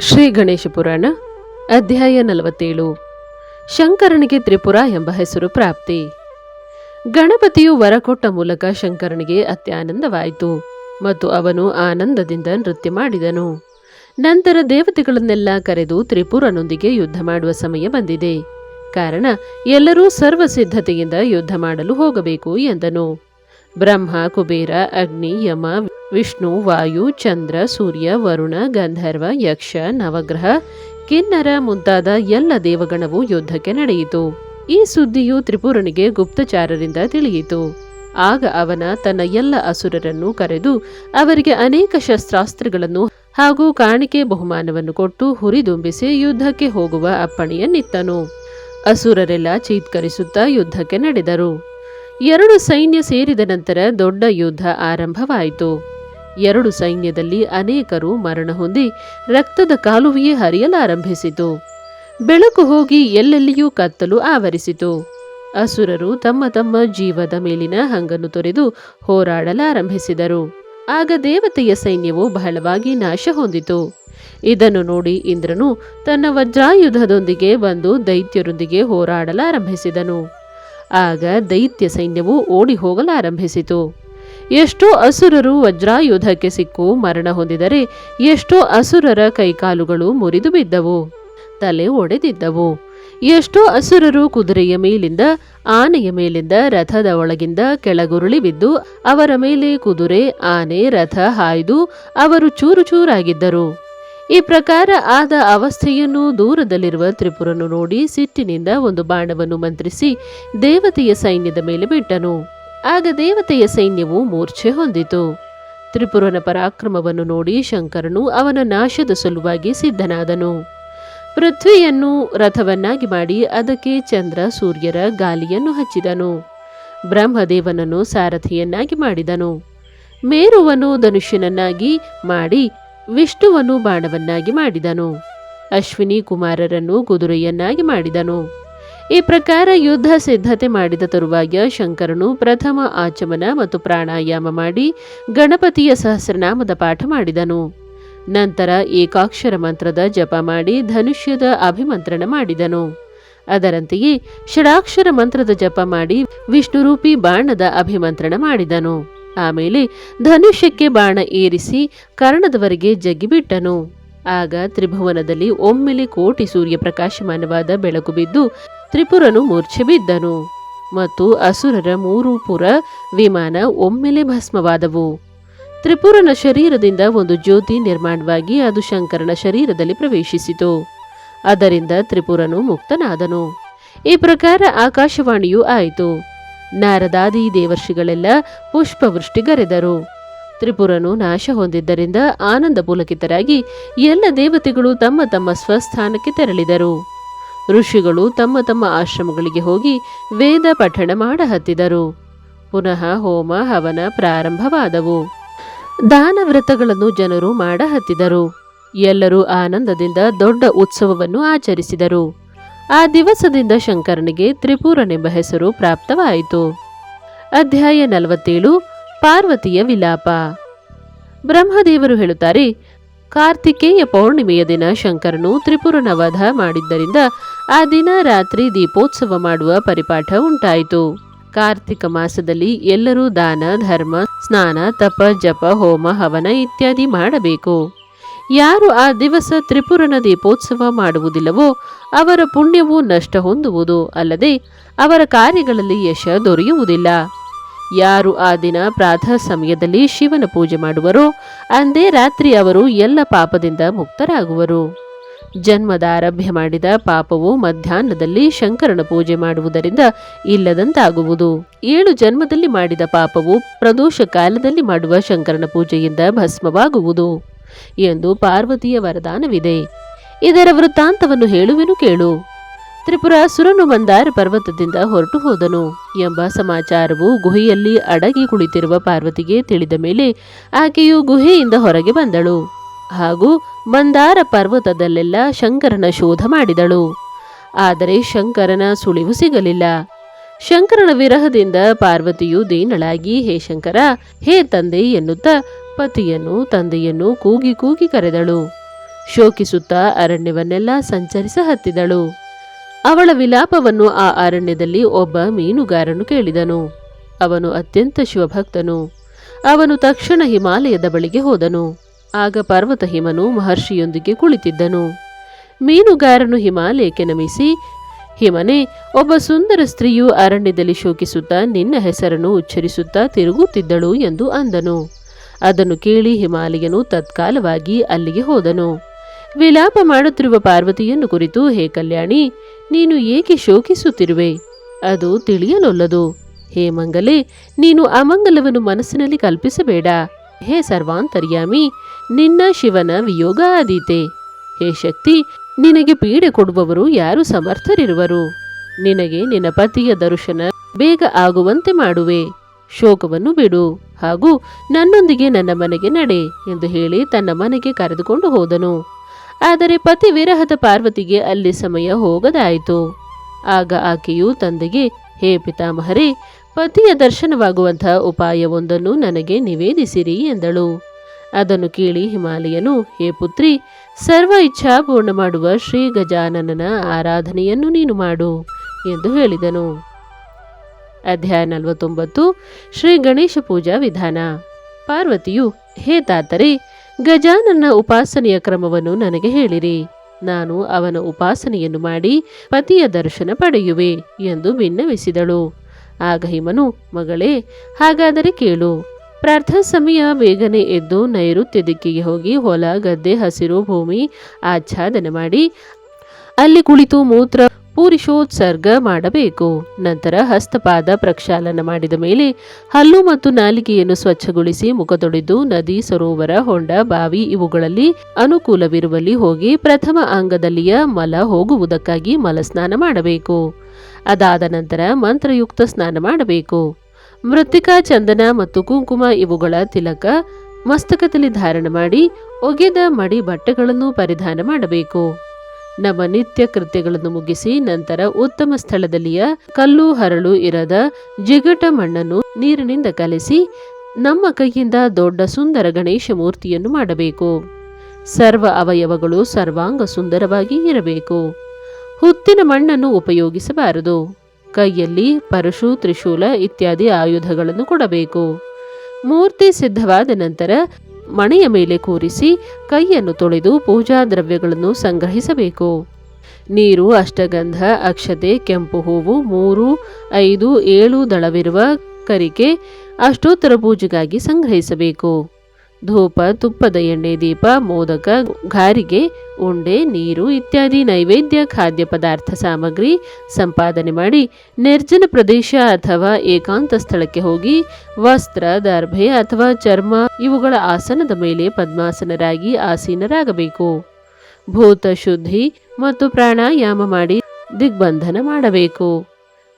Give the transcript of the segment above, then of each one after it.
ಶ್ರೀ ಗಣೇಶ ಪುರಾಣ, ಅಧ್ಯಾಯ ನಲವತ್ತೇಳು. ಶಂಕರನಿಗೆ ತ್ರಿಪುರ ಎಂಬ ಹೆಸರು ಪ್ರಾಪ್ತಿ. ಗಣಪತಿಯು ವರಕೊಟ್ಟ ಮೂಲಕ ಶಂಕರನಿಗೆ ಅತ್ಯಾನಂದವಾಯಿತು ಮತ್ತು ಅವನು ಆನಂದದಿಂದ ನೃತ್ಯ ಮಾಡಿದನು. ನಂತರ ದೇವತೆಗಳನ್ನೆಲ್ಲ ಕರೆದು ತ್ರಿಪುರನೊಂದಿಗೆ ಯುದ್ಧ ಮಾಡುವ ಸಮಯ ಬಂದಿದೆ. ಕಾರಣ, ಎಲ್ಲರೂ ಸರ್ವ ಸಿದ್ಧತೆಯಿಂದ ಯುದ್ಧ ಮಾಡಲು ಹೋಗಬೇಕು ಎಂದನು. ಬ್ರಹ್ಮ, ಕುಬೇರ, ಅಗ್ನಿ, ಯಮ ವಿಷ್ಣು, ವಾಯು, ಚಂದ್ರ, ಸೂರ್ಯ, ವರುಣ, ಗಂಧರ್ವ, ಯಕ್ಷ, ನವಗ್ರಹ, ಕಿನ್ನರ ಮುಂತಾದ ಎಲ್ಲ ದೇವಗಣವು ಯುದ್ಧಕ್ಕೆ ನಡೆಯಿತು. ಈ ಸುದ್ದಿಯು ತ್ರಿಪುರನಿಗೆ ಗುಪ್ತಚಾರರಿಂದ ತಿಳಿಯಿತು. ಆಗ ಅವನ ತನ್ನ ಎಲ್ಲ ಅಸುರರನ್ನು ಕರೆದು ಅವರಿಗೆ ಅನೇಕ ಶಸ್ತ್ರಾಸ್ತ್ರಗಳನ್ನು ಹಾಗೂ ಕಾಣಿಕೆ ಬಹುಮಾನವನ್ನು ಕೊಟ್ಟು ಹುರಿದುಂಬಿಸಿ ಯುದ್ಧಕ್ಕೆ ಹೋಗುವ ಅಪ್ಪಣೆಯನ್ನಿತ್ತನು. ಅಸುರರೆಲ್ಲ ಚೀತ್ಕರಿಸುತ್ತಾ ಯುದ್ಧಕ್ಕೆ ನಡೆದರು. ಎರಡು ಸೈನ್ಯ ಸೇರಿದ ನಂತರ ದೊಡ್ಡ ಯುದ್ಧ ಆರಂಭವಾಯಿತು. ಎರಡು ಸೈನ್ಯದಲ್ಲಿ ಅನೇಕರು ಮರಣ ಹೊಂದಿ ರಕ್ತದ ಕಾಲುವೆಯೇ ಹರಿಯಲಾರಂಭಿಸಿತು. ಬೆಳಕು ಹೋಗಿ ಎಲ್ಲೆಲ್ಲಿಯೂ ಕತ್ತಲು ಆವರಿಸಿತು. ಅಸುರರು ತಮ್ಮ ತಮ್ಮ ಜೀವದ ಮೇಲಿನ ಹಂಗನ್ನು ತೊರೆದು ಹೋರಾಡಲಾರಂಭಿಸಿದರು. ಆಗ ದೇವತೆಯ ಸೈನ್ಯವು ಬಹಳವಾಗಿ ನಾಶ ಹೊಂದಿತು. ಇದನ್ನು ನೋಡಿ ಇಂದ್ರನು ತನ್ನ ವಜ್ರಾಯುಧದೊಂದಿಗೆ ಬಂದು ದೈತ್ಯರೊಂದಿಗೆ ಹೋರಾಡಲಾರಂಭಿಸಿದನು. ಆಗ ದೈತ್ಯ ಸೈನ್ಯವು ಓಡಿ ಹೋಗಲಾರಂಭಿಸಿತು. ಎಷ್ಟೋ ಅಸುರರು ವಜ್ರಾಯುಧಕ್ಕೆ ಸಿಕ್ಕು ಮರಣ ಹೊಂದಿದರೆ ಎಷ್ಟೋ ಅಸುರರ ಕೈಕಾಲುಗಳು ಮುರಿದು ಬಿದ್ದವು, ತಲೆ ಒಡೆದಿದ್ದವು. ಎಷ್ಟೋ ಅಸುರರು ಕುದುರೆಯ ಮೇಲಿಂದ, ಆನೆಯ ಮೇಲಿಂದ, ರಥದ ಒಳಗಿಂದ ಕೆಳಗುರುಳಿ ಬಿದ್ದು ಅವರ ಮೇಲೆ ಕುದುರೆ, ಆನೆ, ರಥ ಹಾಯ್ದು ಅವರು ಚೂರು ಚೂರಾಗಿದ್ದರು. ಈ ಪ್ರಕಾರ ಆದ ಅವಸ್ಥೆಯನ್ನು ದೂರದಲ್ಲಿರುವ ತ್ರಿಪುರನು ನೋಡಿ ಸಿಟ್ಟಿನಿಂದ ಒಂದು ಬಾಣವನ್ನು ಮಂತ್ರಿಸಿ ದೇವತೆಯ ಸೈನ್ಯದ ಮೇಲೆ ಬಿಟ್ಟನು. ಆಗ ದೇವತೆಯ ಸೈನ್ಯವು ಮೂರ್ಛೆ ಹೊಂದಿತು. ತ್ರಿಪುರನ ಪರಾಕ್ರಮವನ್ನು ನೋಡಿ ಶಂಕರನು ಅವನ ನಾಶದ ಸಲುವಾಗಿ ಸಿದ್ಧನಾದನು. ಪೃಥ್ವಿಯನ್ನು ರಥವನ್ನಾಗಿ ಮಾಡಿ ಅದಕ್ಕೆ ಚಂದ್ರ, ಸೂರ್ಯರ ಗಾಲಿಯನ್ನು ಹಚ್ಚಿದನು. ಬ್ರಹ್ಮದೇವನನ್ನು ಸಾರಥಿಯನ್ನಾಗಿ ಮಾಡಿದನು. ಮೇರುವನು ಧನುಷ್ಯನನ್ನಾಗಿ ಮಾಡಿ ವಿಷ್ಣುವನ್ನು ಬಾಣವನ್ನಾಗಿ ಮಾಡಿದನು. ಅಶ್ವಿನಿ ಕುಮಾರರನ್ನು ಕುದುರೆಯನ್ನಾಗಿ ಮಾಡಿದನು. ಈ ಪ್ರಕಾರ ಯುದ್ಧ ಸಿದ್ಧತೆ ಮಾಡಿದ ತರುವಾಯ ಶಂಕರನು ಪ್ರಥಮ ಆಚಮನ ಮತ್ತು ಪ್ರಾಣಾಯಾಮ ಮಾಡಿ ಗಣಪತಿಯ ಸಹಸ್ರನಾಮದ ಪಾಠ ಮಾಡಿದನು. ನಂತರ ಏಕಾಕ್ಷರ ಮಂತ್ರದ ಜಪ ಮಾಡಿ ಧನುಷ್ಯದ ಅಭಿಮಂತ್ರಣ ಮಾಡಿದನು. ಅದರಂತೆಯೇ ಷಡಾಕ್ಷರ ಮಂತ್ರದ ಜಪ ಮಾಡಿ ವಿಷ್ಣುರೂಪಿ ಬಾಣದ ಅಭಿಮಂತ್ರಣ ಮಾಡಿದನು. ಆಮೇಲೆ ಧನುಷ್ಯಕ್ಕೆ ಬಾಣ ಏರಿಸಿ ಕರ್ಣದವರೆಗೆ ಜಗ್ಗಿಬಿಟ್ಟನು ಆಗ ತ್ರಿಭುವನದಲ್ಲಿ ಒಮ್ಮೆಲೆ ಕೋಟಿ ಸೂರ್ಯ ಪ್ರಕಾಶಮಾನವಾದ ಬೆಳಕು ಬಿದ್ದು ತ್ರಿಪುರನು ಮೂರ್ಛೆ ಬಿದ್ದನು ಮತ್ತು ಅಸುರರ ಮೂರು ಪುರ ವಿಮಾನ ಒಮ್ಮೆಲೆ ಭಸ್ಮವಾದವು. ತ್ರಿಪುರನ ಶರೀರದಿಂದ ಒಂದು ಜ್ಯೋತಿ ನಿರ್ಮಾಣವಾಗಿ ಅದು ಶಂಕರನ ಶರೀರದಲ್ಲಿ ಪ್ರವೇಶಿಸಿತು. ಅದರಿಂದ ತ್ರಿಪುರನು ಮುಕ್ತನಾದನು. ಈ ಪ್ರಕಾರ ಆಕಾಶವಾಣಿಯೂ ಆಯಿತು. ನಾರದಾದಿ ದೇವರ್ಷಿಗಳೆಲ್ಲ ಪುಷ್ಪವೃಷ್ಟಿಗರೆದರು ತ್ರಿಪುರನು ನಾಶ ಹೊಂದಿದ್ದರಿಂದ ಆನಂದ ಪುಲಕಿತರಾಗಿ ಎಲ್ಲ ದೇವತೆಗಳು ತಮ್ಮ ತಮ್ಮ ಸ್ವಸ್ಥಾನಕ್ಕೆ ತೆರಳಿದರು. ಋಷಿಗಳು ತಮ್ಮ ತಮ್ಮ ಆಶ್ರಮಗಳಿಗೆ ಹೋಗಿ ವೇದ ಪಠಣ ಮಾಡಹತ್ತಿದರು. ಪುನಃ ಹೋಮ, ಹವನ ಪ್ರಾರಂಭವಾದವು. ದಾನ ವ್ರತಗಳನ್ನು ಜನರು ಮಾಡಹತ್ತಿದರು. ಎಲ್ಲರೂ ಆನಂದದಿಂದ ದೊಡ್ಡ ಉತ್ಸವವನ್ನು ಆಚರಿಸಿದರು. ಆ ದಿವಸದಿಂದ ಶಂಕರನಿಗೆ ತ್ರಿಪುರನೆಂಬ ಹೆಸರು ಪ್ರಾಪ್ತವಾಯಿತು. ಅಧ್ಯಾಯ ನಲವತ್ತೇಳು, ಪಾರ್ವತಿಯ ವಿಲಾಪ. ಬ್ರಹ್ಮದೇವರು ಹೇಳುತ್ತಾರೆ ಕಾರ್ತಿಕೇಯ ಪೌರ್ಣಿಮೆಯ ದಿನ ಶಂಕರನು ತ್ರಿಪುರನ ವಧ ಮಾಡಿದ್ದರಿಂದ ಆ ದಿನ ರಾತ್ರಿ ದೀಪೋತ್ಸವ ಮಾಡುವ ಪರಿಪಾಠ ಉಂಟಾಯಿತು. ಕಾರ್ತಿಕ ಮಾಸದಲ್ಲಿ ಎಲ್ಲರೂ ದಾನ, ಧರ್ಮ, ಸ್ನಾನ, ತಪ, ಜಪ, ಹೋಮ, ಹವನ ಇತ್ಯಾದಿ ಮಾಡಬೇಕು. ಯಾರು ಆ ದಿವಸ ತ್ರಿಪುರನ ದೀಪೋತ್ಸವ ಮಾಡುವುದಿಲ್ಲವೋ ಅವರ ಪುಣ್ಯವು ನಷ್ಟ ಹೊಂದುವುದು ಅಲ್ಲದೆ ಅವರ ಕಾರ್ಯಗಳಲ್ಲಿ ಯಶ ದೊರೆಯುವುದಿಲ್ಲ. ಯಾರು ಆ ದಿನ ಪ್ರಾತಃ ಸಮಯದಲ್ಲಿ ಶಿವನ ಪೂಜೆ ಮಾಡುವರೋ, ಅಂದೇ ರಾತ್ರಿ ಅವರು ಎಲ್ಲ ಪಾಪದಿಂದ ಮುಕ್ತರಾಗುವರು. ಜನ್ಮದ ಆರಭ್ಯ ಮಾಡಿದ ಪಾಪವು ಮಧ್ಯಾಹ್ನದಲ್ಲಿ ಶಂಕರನ ಪೂಜೆ ಮಾಡುವುದರಿಂದ ಇಲ್ಲದಂತಾಗುವುದು. ಏಳು ಜನ್ಮದಲ್ಲಿ ಮಾಡಿದ ಪಾಪವು ಪ್ರದೋಷ ಕಾಲದಲ್ಲಿ ಮಾಡುವ ಶಂಕರನ ಪೂಜೆಯಿಂದ ಭಸ್ಮವಾಗುವುದು ಎಂದು ಪಾರ್ವತಿಯ ವರದಾನವಿದೆ. ಇದರ ವೃತ್ತಾಂತವನ್ನು ಹೇಳುವೆನು ಕೇಳು. ತ್ರಿಪುರಾಸುರನು ಮಂದಾರ ಪರ್ವತದಿಂದ ಹೊರಟು ಹೋದನು ಎಂಬ ಸಮಾಚಾರವು ಗುಹೆಯಲ್ಲಿ ಅಡಗಿ ಕುಳಿತಿರುವ ಪಾರ್ವತಿಗೆ ತಿಳಿದ ಮೇಲೆ ಆಕೆಯು ಗುಹೆಯಿಂದ ಹೊರಗೆ ಬಂದಳು. ಹಾಗೂ ಮಂದಾರ ಪರ್ವತದಲ್ಲೆಲ್ಲ ಶಂಕರನ ಶೋಧ ಮಾಡಿದಳು. ಆದರೆ ಶಂಕರನ ಸುಳಿವು ಸಿಗಲಿಲ್ಲ. ಶಂಕರನ ವಿರಹದಿಂದ ಪಾರ್ವತಿಯು ದೀನಳಾಗಿ, ಹೇ ಶಂಕರ, ಹೇ ತಂದೆ ಎನ್ನುತ್ತಾ ಪತಿಯನ್ನು, ತಂದೆಯನ್ನು ಕೂಗಿ ಕೂಗಿ ಕರೆದಳು. ಶೋಕಿಸುತ್ತಾ ಅರಣ್ಯವನ್ನೆಲ್ಲ ಸಂಚರಿಸ ಹತ್ತಿದಳು. ಅವಳ ವಿಲಾಪವನ್ನು ಆ ಅರಣ್ಯದಲ್ಲಿ ಒಬ್ಬ ಮೀನುಗಾರನು ಕೇಳಿದನು. ಅವನು ಅತ್ಯಂತ ಶಿವಭಕ್ತನು. ಅವನು ತಕ್ಷಣ ಹಿಮಾಲಯದ ಬಳಿಗೆ ಹೋದನು. ಆಗ ಪರ್ವತ ಹಿಮನು ಮಹರ್ಷಿಯೊಂದಿಗೆ ಕುಳಿತಿದ್ದನು. ಮೀನುಗಾರನು ಹಿಮಾಲಯಕ್ಕೆ ನಮಿಸಿ, ಹಿಮನೆ, ಒಬ್ಬ ಸುಂದರ ಸ್ತ್ರೀಯು ಅರಣ್ಯದಲ್ಲಿ ಶೋಕಿಸುತ್ತಾ ನಿನ್ನ ಹೆಸರನ್ನು ಉಚ್ಚರಿಸುತ್ತಾ ತಿರುಗುತ್ತಿದ್ದಳು ಎಂದು ಅಂದನು. ಅದನ್ನು ಕೇಳಿ ಹಿಮಾಲಯನು ತತ್ಕಾಲವಾಗಿ ಅಲ್ಲಿಗೆ ಹೋದನು. ವಿಲಾಪ ಮಾಡುತ್ತಿರುವ ಪಾರ್ವತಿಯನ್ನು ಕುರಿತು, ಹೇ ಕಲ್ಯಾಣಿ ನೀನು ಏಕೆ ಶೋಕಿಸುತ್ತಿರುವೆ? ಅದು ತಿಳಿಯಲೊಲ್ಲದು. ಹೇ ಮಂಗಲೆ, ನೀನು ಅಮಂಗಲವನ್ನು ಮನಸ್ಸಿನಲ್ಲಿ ಕಲ್ಪಿಸಬೇಡ. ಹೇ ಸರ್ವಾಂತರ್ಯಾಮಿ, ನಿನ್ನ ಶಿವನ ವಿಯೋಗ ಆದೀತೆ ಹೇ ಶಕ್ತಿ, ನಿನಗೆ ಪೀಡೆ ಕೊಡುವವರು ಯಾರು ಸಮರ್ಥರಿರುವರು? ನಿನಗೆ ನಿನ್ನ ಪತಿಯ ದರ್ಶನ ಬೇಗ ಆಗುವಂತೆ ಮಾಡುವೆ. ಶೋಕವನ್ನು ಬಿಡು ಹಾಗೂ ನನ್ನೊಂದಿಗೆ ನನ್ನ ಮನೆಗೆ ನಡೆ ಎಂದು ಹೇಳಿ ತನ್ನ ಮನೆಗೆ ಕರೆದುಕೊಂಡು ಹೋದನು. ಆದರೆ ಪತಿ ವಿರಹದ ಪಾರ್ವತಿಗೆ ಅಲ್ಲಿ ಸಮಯ ಹೋಗದಾಯಿತು. ಆಗ ಆಕೆಯು ತಂದೆಗೆ, ಹೇ ಪಿತಾಮಹರೇ, ಪತಿಯ ದರ್ಶನವಾಗುವಂತಹ ಉಪಾಯವೊಂದನ್ನು ನನಗೆ ನಿವೇದಿಸಿರಿ ಎಂದಳು. ಅದನ್ನು ಕೇಳಿ ಹಿಮಾಲಯನು, ಹೇ ಪುತ್ರಿ, ಸರ್ವ ಇಚ್ಛಾ ಪೂರ್ಣ ಮಾಡುವ ಶ್ರೀ ಗಜಾನನನ ಆರಾಧನೆಯನ್ನು ನೀನು ಮಾಡು ಎಂದು ಹೇಳಿದನು. ಅಧ್ಯಾಯ ನಲವತ್ತೊಂಬತ್ತು, ಶ್ರೀ ಗಣೇಶ ಪೂಜಾ ವಿಧಾನ. ಪಾರ್ವತಿಯು, ಹೇ ತಾತರೇ ಗಜಾನನ ಉಪಾಸನೆಯ ಕ್ರಮವನ್ನು ನನಗೆ ಹೇಳಿರಿ. ನಾನು ಅವನ ಉಪಾಸನೆಯನ್ನು ಮಾಡಿ ಪತಿಯ ದರ್ಶನ ಪಡೆಯುವೆ ಎಂದು ಭಿನ್ನವಿಸಿದಳು ಆಗ ಹಿಮನು, ಮಗಳೇ, ಹಾಗಾದರೆ ಕೇಳು. ಪ್ರಾರ್ಥಾ ಸಮಯ ಬೇಗನೆ ಎದ್ದು ನೈಋತ್ಯ ದಿಕ್ಕಿಗೆ ಹೋಗಿ ಹೊಲ, ಗದ್ದೆ, ಹಸಿರು ಭೂಮಿ ಆಚ್ಛಾದನೆ ಮಾಡಿ ಅಲ್ಲಿ ಕುಳಿತು ಮೂತ್ರ ಪೂರಿಷೋತ್ಸರ್ಗ ಮಾಡಬೇಕು. ನಂತರ ಹಸ್ತಪಾದ ಪ್ರಕ್ಷಾಲನ ಮಾಡಿದ ಮೇಲೆ ಹಲ್ಲು ಮತ್ತು ನಾಲಿಗೆಯನ್ನು ಸ್ವಚ್ಛಗೊಳಿಸಿ ಮುಖ ತೊಳೆದು ನದಿ, ಸರೋವರ, ಹೊಂಡ, ಬಾವಿ ಇವುಗಳಲ್ಲಿ ಅನುಕೂಲವಿರುವಲ್ಲಿ ಹೋಗಿ ಪ್ರಥಮ ಅಂಗದಲ್ಲಿಯ ಮಲ ಹೋಗುವುದಕ್ಕಾಗಿ ಮಲಸ್ನಾನ ಮಾಡಬೇಕು. ಅದಾದ ನಂತರ ಮಂತ್ರಯುಕ್ತ ಸ್ನಾನ ಮಾಡಬೇಕು. ಮೃತ್ತಿಕಾ ಚಂದನ ಮತ್ತು ಕುಂಕುಮ ಇವುಗಳ ತಿಲಕ ಮಸ್ತಕದಲ್ಲಿ ಧಾರಣ ಮಾಡಿ ಒಗೆದ ಮಡಿ ಬಟ್ಟೆಗಳನ್ನು ಪರಿಧಾನ ಮಾಡಬೇಕು. ನಮ್ಮ ನಿತ್ಯ ಕೃತ್ಯಗಳನ್ನು ಮುಗಿಸಿ ನಂತರ ಉತ್ತಮ ಸ್ಥಳದಲ್ಲಿಯ ಕಲ್ಲು ಹರಳು ಇರದ ಜಿಗಟ ಮಣ್ಣನ್ನು ನೀರಿನಿಂದ ಕಲೆಸಿ ನಮ್ಮ ಕೈಯಿಂದ ದೊಡ್ಡ ಸುಂದರ ಗಣೇಶ ಮೂರ್ತಿಯನ್ನು ಮಾಡಬೇಕು. ಸರ್ವ ಅವಯವಗಳು ಸರ್ವಾಂಗ ಸುಂದರವಾಗಿ ಇರಬೇಕು. ಹುತ್ತಿನ ಮಣ್ಣನ್ನು ಉಪಯೋಗಿಸಬಾರದು. ಕೈಯಲ್ಲಿ ಪರಶು, ತ್ರಿಶೂಲ ಇತ್ಯಾದಿ ಆಯುಧಗಳನ್ನು ಕೊಡಬೇಕು. ಮೂರ್ತಿ ಸಿದ್ಧವಾದ ನಂತರ ಮಣೆಯ ಮೇಲೆ ಕೂರಿಸಿ ಕೈಯನ್ನು ತೊಳೆದು ಪೂಜಾ ದ್ರವ್ಯಗಳನ್ನು ಸಂಗ್ರಹಿಸಬೇಕು. ನೀರು, ಅಷ್ಟಗಂಧ, ಅಕ್ಷತೆ, ಕೆಂಪು ಹೂವು, ಮೂರು, ಐದು, ಏಳು ದಳವಿರುವ ಕರಿಕೆ ಅಷ್ಟೋತ್ತರ ಪೂಜೆಗಾಗಿ ಸಂಗ್ರಹಿಸಬೇಕು. ಧೂಪ, ತುಪ್ಪದ ಎಣ್ಣೆ, ದೀಪ, ಮೋದಕ, ಗಾರಿಗೆ, ಉಂಡೆ, ನೀರು ಇತ್ಯಾದಿ ನೈವೇದ್ಯ, ಖಾದ್ಯ ಪದಾರ್ಥ ಸಾಮಗ್ರಿ ಸಂಪಾದನೆ ಮಾಡಿ ನಿರ್ಜನ ಪ್ರದೇಶ ಅಥವಾ ಏಕಾಂತ ಸ್ಥಳಕ್ಕೆ ಹೋಗಿ ವಸ್ತ್ರ, ದರ್ಭೆ ಅಥವಾ ಚರ್ಮ ಇವುಗಳ ಆಸನದ ಮೇಲೆ ಪದ್ಮಾಸನರಾಗಿ ಆಸೀನರಾಗಬೇಕು. ಭೂತ ಶುದ್ಧಿ ಮತ್ತು ಪ್ರಾಣಾಯಾಮ ಮಾಡಿ ದಿಗ್ಬಂಧನ ಮಾಡಬೇಕು.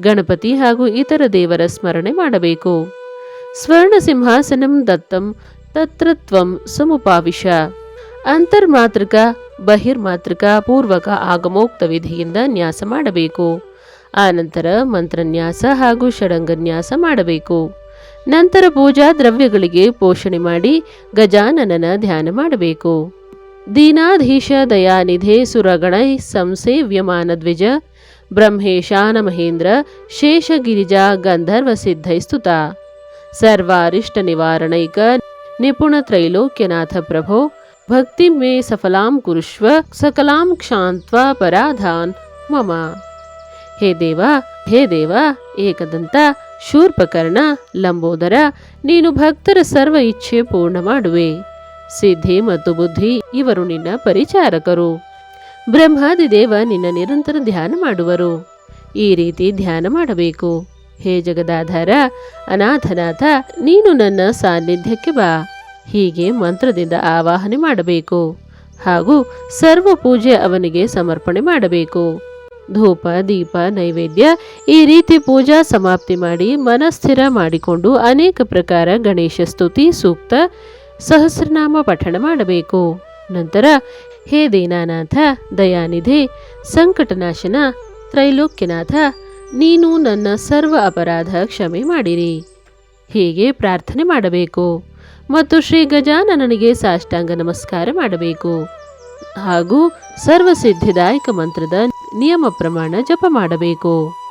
ಗಣಪತಿ ಹಾಗೂ ಇತರ ದೇವರ ಸ್ಮರಣೆ ಮಾಡಬೇಕು. ಸ್ವರ್ಣ ಸಿಂಹಾಸನಂ ದತ್ತಂ ತ್ವಂ ಸಮುಪಾವಿಶ ಅಂತರ್ಮಾತೃಕ ಬಹಿರ್ಮಾತೃಕ ಪೂರ್ವಕ ಆಗಮೋಕ್ತ ವಿಧಿಯಿಂದ ನ್ಯಾಸ ಮಾಡಬೇಕು। ಆನಂತರ ಮಂತ್ರನ್ಯಾಸ ಹಾಗೂ ಷಡಂಗನ್ಯಾಸ ಮಾಡಬೇಕು। ನಂತರ ಪೂಜಾ ದ್ರವ್ಯಗಳಿಗೆ ಪೋಷಣೆ ಮಾಡಿ ಗಜಾನನನ ಧ್ಯಾನ ಮಾಡಬೇಕು। ದೀನಾಧೀಶ ದಯಾನಿಧೆ ಸುರಗಣೈ ಸಂಸೇವ್ಯಮಾನ ದ್ವಿಜ ಬ್ರಹ್ಮೇಶಾನ ಮಹೇಂದ್ರ ಶೇಷಗಿರಿಜಾ ಗಂಧರ್ವ ಸಿದ್ಧೈಸ್ತುತ ಸರ್ವಾರಿಷ್ಟ ನಿವಾರಣೈಕ ನಿಪುಣ ತ್ರೈಲೋಕ್ಯನಾಥ ಪ್ರಭೋ ಭಕ್ತಿ ಮೇ ಸಫಲಾಂ ಕುರುಷ್ವ ಸಕಲಾಂ ಕ್ಷಾಂತ್ವ ಪರಾಧಾನ್ मम। ಹೇ ದೇವ ಹೇ ದೇವ ಏಕದಂತ ಶೂರ್ಪಕರ್ಣ ಲಂಬೋದರ ನೀನು ಭಕ್ತರ ಸರ್ವ ಇಚ್ಛೆ ಪೂರ್ಣ ಮಾಡುವೆ. ಸಿದ್ಧಿ ಮತ್ತು ಬುದ್ಧಿ ಇವರು ನಿನ್ನ ಪರಿಚಾರಕರು. ಬ್ರಹ್ಮಾದಿ ದೇವ ನಿನ್ನ ನಿರಂತರ ಧ್ಯಾನ ಮಾಡುವರು. ಈ ರೀತಿ ಧ್ಯಾನ ಮಾಡಬೇಕು. ಹೇ ಜಗದಾಧಾರ, ಅನಾಥನಾಥ, ನೀನು ನನ್ನ ಸಾನ್ನಿಧ್ಯಕ್ಕೆ ಬಾ. ಹೀಗೆ ಮಂತ್ರದಿಂದ ಆವಾಹನೆ ಮಾಡಬೇಕು ಹಾಗೂ ಸರ್ವ ಪೂಜೆ ಅವನಿಗೆ ಸಮರ್ಪಣೆ ಮಾಡಬೇಕು. ಧೂಪ, ದೀಪ, ನೈವೇದ್ಯ ಈ ರೀತಿ ಪೂಜಾ ಸಮಾಪ್ತಿ ಮಾಡಿ ಮನಸ್ಥಿರ ಮಾಡಿಕೊಂಡು ಅನೇಕ ಪ್ರಕಾರ ಗಣೇಶ ಸ್ತುತಿ, ಸೂಕ್ತ ಸಹಸ್ರನಾಮ ಪಠಣ ಮಾಡಬೇಕು. ನಂತರ, ಹೇ ದೀನಾನಾಥ, ದಯಾನಿಧಿ, ಸಂಕಟನಾಶನ, ತ್ರೈಲೋಕ್ಯನಾಥ, ನೀನು ನನ್ನ ಸರ್ವ ಅಪರಾಧ ಕ್ಷಮೆ ಮಾಡಿರಿ. ಹೀಗೆ ಪ್ರಾರ್ಥನೆ ಮಾಡಬೇಕು. ಮತ್ತು ಶ್ರೀ ಗಜಾನನನಿಗೆ ಸಾಷ್ಟಾಂಗ ನಮಸ್ಕಾರ ಮಾಡಬೇಕು. ಹಾಗೂ ಸರ್ವಸಿದ್ಧಿದಾಯಕ ಮಂತ್ರದ ನಿಯಮ ಪ್ರಮಾಣ ಜಪ ಮಾಡಬೇಕು.